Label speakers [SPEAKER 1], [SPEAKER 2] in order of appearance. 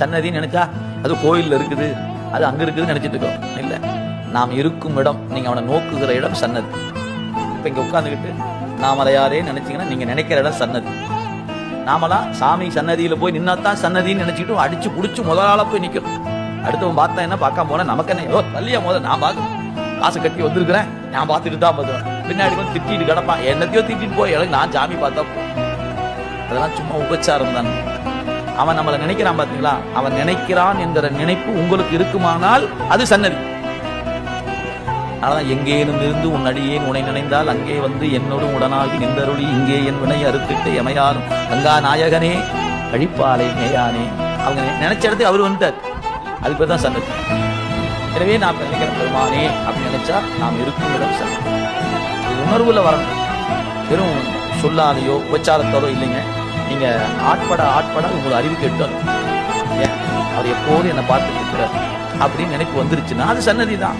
[SPEAKER 1] சன்னதின்னு நினைச்சா அது கோயில்ல இருக்குது. அது அங்க இருக்குதுன்னு நினைச்சிட்டு இருக்கோம். இல்ல. நாம் இருக்கும் இடம் நீங்க அவனை நோக்குகிற இடம் சன்னதி. இப்ப இங்க உட்கார்ந்துக்கிட்டு நாமலையாரே நினைச்சீங்கன்னா நீங்க நினைக்கிற இடம் சன்னதி. நாமலாம் சாமி சன்னதியில போய் நின்னாதான் சன்னதின்னு நினைச்சிட்டு அடிச்சு புடிச்சு முதலாள போய் நிக்கும் அடுத்தவன் பார்த்தா என்ன பார்க்காம போனால் நமக்கு என்ன? ஏதோ தள்ளியா முதல். நான் பார்க்க. காசு கட்டி வந்திருக்கிறேன். நான் பார்த்துட்டு தான் பார்த்துவேன் பின்னாடி வந்து திட்டிட்டு கிடப்பான். என்னத்தையோ திட்டிட்டு போய். எனக்கு நான் சாமி பார்த்தா அதெல்லாம் சும்மா உபச்சாரம் தான். அவன் நம்மளை நினைக்கிறான் பாத்தீங்களா? அவன் நினைக்கிறான் என்கிற நினைப்பு உங்களுக்கு இருக்குமானால் அது சன்னதி. ஆனால் எங்கேனும் இருந்து உன் அடியேன் உனை நினைந்தால் அங்கே வந்து என்னோடு உடனாகி நின்றருளி இங்கே என் வினை அறுத்திட்டு எமையாரும் கங்கா நாயகனே கழிப்பாலை மேயானே. அவங்க நினைச்ச இடத்துக்கு அவர் வந்துட்டார். அது பேர் தான் சன்னதி. எனவே நாம் நினைக்கிற பெருமானே அப்படின்னு நினைச்சா நாம் இருக்கும் இடம் சன்னதி. உணர்வுல வரணும். வெறும் சொல்லாலையோ உபச்சாரத்தாலோ இல்லைங்க. நீங்க ஆட்பட ஆட்பட உங்களை அறிவு கேட்டு ஏன்? அவர் எப்போதும் என்னை பார்த்துட்டு இருக்கிறார். அப்படின்னு நினைப்பு வந்துருச்சுன்னா அது சன்னதி தான்